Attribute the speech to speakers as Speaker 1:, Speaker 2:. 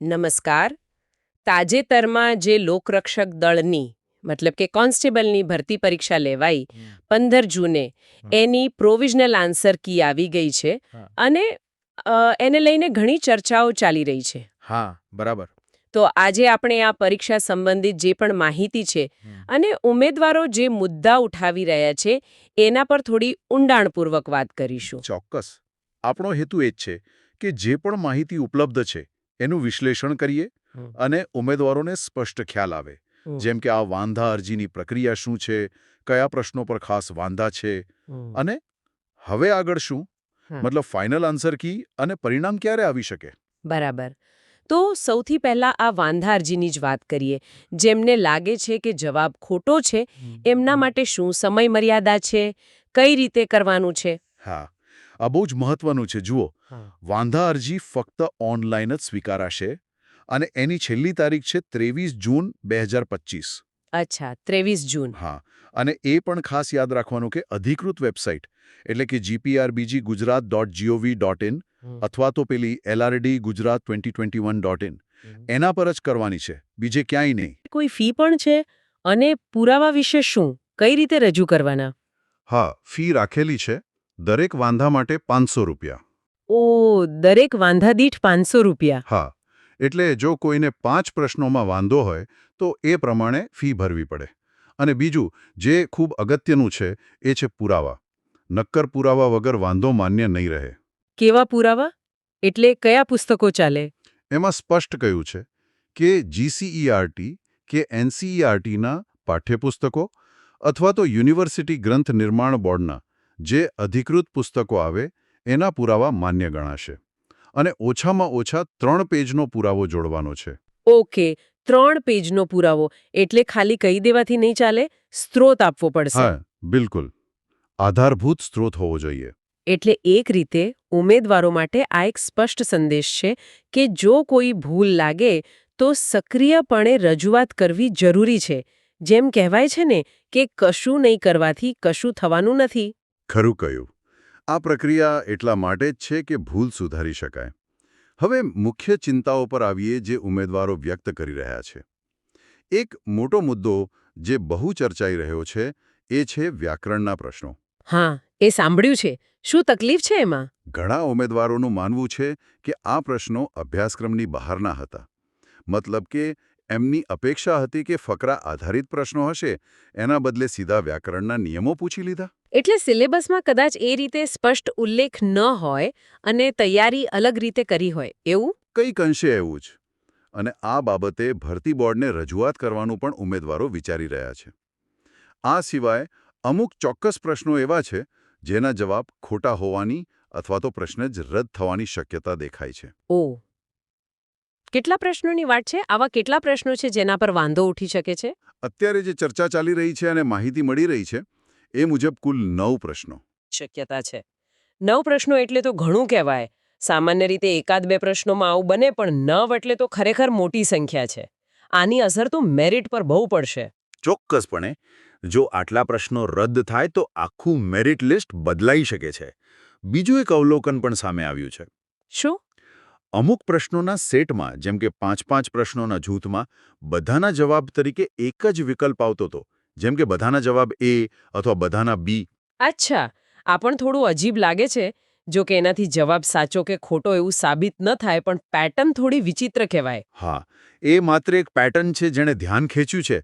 Speaker 1: નમસ્કાર. તાજેતરમાં જે લોકરક્ષક દળની મતલબ કે કોન્સ્ટેબલની ભરતી પરીક્ષા લેવાઈ પંદર જૂને એની પ્રોવિઝનલ આન્સર કી આવી ગઈ છે અને એને લઈને ઘણી ચર્ચાઓ ચાલી રહી છે.
Speaker 2: હા બરાબર.
Speaker 1: તો આજે આપણે આ પરીક્ષા સંબંધિત જે પણ માહિતી છે અને ઉમેદવારો જે મુદ્દા ઉઠાવી રહ્યા છે એના પર થોડી ઊંડાણપૂર્વક વાત કરીશું.
Speaker 3: ચોક્કસ. આપણો હેતુ એ જ છે કે જે પણ માહિતી ઉપલબ્ધ છે એનું વિશ્લેષણ કરીએ અને ઉમેદવારોને સ્પષ્ટ ખ્યાલ આવે. જેમ કે આ વાંધા અરજીની પ્રક્રિયા શું છે કયા પ્રશ્નો પર ખાસ વાંધા છે અને હવે આગળ શું? મતલબ ફાઇનલ આન્સર કી અને પરિણામ ક્યારે આવી શકે?
Speaker 1: બરાબર. તો સૌથી પહેલા આ વાંધા અરજીની જ વાત કરીએ. જેમને લાગે છે કે જવાબ ખોટો છે એમના માટે શું સમય મર્યાદા છે કઈ રીતે કરવાનું છે?
Speaker 3: હા. આ બહુ જ મહત્વનું છે. જુઓ વાંધા અરજી ફક્ત ઓનલાઈન જ સ્વીકારાશે અને એની છેલ્લી તારીખ છે ત્રેવીસ જૂન બે
Speaker 1: અચ્છા ત્રેવીસ જૂન.
Speaker 3: હા અને એ પણ ખાસ યાદ રાખવાનું કે અધિકૃત વેબસાઇટ એટલે કે GPRBG Gujarat dot GOV dot in અથવા તો પેલી LRD Gujarat twenty twenty one dot in. એના પર જ કરવાની છે બીજે ક્યાંય નહીં.
Speaker 1: કોઈ ફી પણ છે અને પુરાવા વિશે શું? કઈ રીતે રજૂ કરવાના?
Speaker 3: હા ફી રાખેલી છે દરેક વાંધા માટે પાંચસો રૂપિયા.
Speaker 1: ઓ દરેક વાંધા દીઠ પાંચસો રૂપિયા.
Speaker 3: હા એટલે જો કોઈને પાંચ પ્રશ્નોમાં વાંધો હોય તો એ પ્રમાણે ફી ભરવી પડે. અને બીજું જે ખૂબ અગત્યનું છે એ છે પુરાવા. નક્કર પુરાવા વગર વાંધો માન્ય નહીં રહે.
Speaker 1: કેવા પુરાવા? એટલે કયા પુસ્તકો ચાલે?
Speaker 3: એમાં સ્પષ્ટ કહ્યું છે કે જીસીઈઆરટી કે એનસીઈઆરટીના પાઠ્યપુસ્તકો અથવા તો યુનિવર્સિટી ગ્રંથ નિર્માણ બોર્ડના જે અધિકૃત પુસ્તકો આવે એના પુરાવા માન્ય ગણાશે. અને ઓછામાં ઓછા ત્રણ પેજનો પુરાવો જોડવાનો છે.
Speaker 1: ઓકે ત્રણ પેજનો પુરાવો. એટલે ખાલી કહી દેવાથી નહીં ચાલે? સ્ત્રોત આપવો પડશે.
Speaker 3: હા બિલકુલ. આધારભૂત સ્ત્રોત હોવો જોઈએ.
Speaker 1: એટલે એક રીતે ઉમેદવારો માટે આ એક સ્પષ્ટ સંદેશ છે કે જો કોઈ ભૂલ લાગે તો સક્રિયપણે રજૂઆત કરવી જરૂરી છે. જેમ કહેવાય છે ને કે કશું નહીં કરવાથી કશું થવાનું નથી.
Speaker 3: ખરું કહ્યું. આ પ્રક્રિયા એટલા માટે જ છે કે ભૂલ સુધારી શકાય. હવે મુખ્ય ચિંતાઓ પર આવીએ જે ઉમેદવારો વ્યક્ત કરી રહ્યા છે. એક મોટો મુદ્દો જે બહુ ચર્ચાઈ રહ્યો છે એ છે વ્યાકરણના પ્રશ્નો.
Speaker 1: હા એ સાંભળ્યું છે. શું તકલીફ છે એમાં?
Speaker 3: ઘણા ઉમેદવારોનું માનવું છે કે આ પ્રશ્નો અભ્યાસક્રમની બહારના હતા. મતલબ કે એમની અપેક્ષા હતી કે ફકરા આધારિત પ્રશ્નો હશે એના બદલે સીધા વ્યાકરણના નિયમો પૂછી લીધા.
Speaker 1: એટલે સિલેબસમાં કદાચ એ રીતે સ્પષ્ટ ઉલ્લેખ ન હોય અને તૈયારી અલગ રીતે કરી હોય એવું?
Speaker 3: કંઈક અંશે એવું જ. અને આ બાબતે ભરતી બોર્ડને રજૂઆત કરવાનું પણ ઉમેદવારો વિચારી રહ્યા છે. આ સિવાય અમુક ચોક્કસ પ્રશ્નો એવા છે જેના જવાબ ખોટા હોવાની અથવા તો પ્રશ્ન જ રદ થવાની શક્યતા દેખાય છે.
Speaker 1: ઓ. કેટલા પ્રશ્નોની વાત છે? આવા કેટલા પ્રશ્નો છે જેના પર વાંધો ઉઠી શકે છે?
Speaker 3: અત્યારે જે ચર્ચા ચાલી રહી છે અને માહિતી મળી રહી છે એ મુજબ કુલ નવ પ્રશ્નો.
Speaker 1: શક્યતા છે. નવ પ્રશ્નો એટલે તો ઘણું કહેવાય. સામાન્ય રીતે એકાદ બે પ્રશ્નોમાં આવું બને પણ નવ એટલે તો ખરેખર મોટી સંખ્યા છે. આની અસર તો મેરિટ પર બહુ પડશે.
Speaker 3: ચોક્કસપણે જો આટલા પ્રશ્નો રદ થાય તો આખું મેરિટ લિસ્ટ બદલાઈ શકે છે. બીજું એક અવલોકન પણ સામે આવ્યું છે.
Speaker 1: શું?
Speaker 3: અમુક પ્રશ્નોના સેટમાં જેમ કે પાંચ પાંચ પ્રશ્નોના જૂથમાં બધાના જવાબ તરીકે એક જ વિકલ્પ આવતો હતો. જેમ કે બધાના જવાબ એ અથવા બધાના બી.
Speaker 1: અચ્છા આ પણ થોડું અજીબ લાગે છે જો કે એનાથી જવાબ સાચો કે ખોટો એવું સાબિત ન થાય પણ પેટર્ન થોડી વિચિત્ર કહેવાય.
Speaker 3: હા એ માત્ર એક પેટર્ન છે જેણે ધ્યાન ખેંચ્યું છે.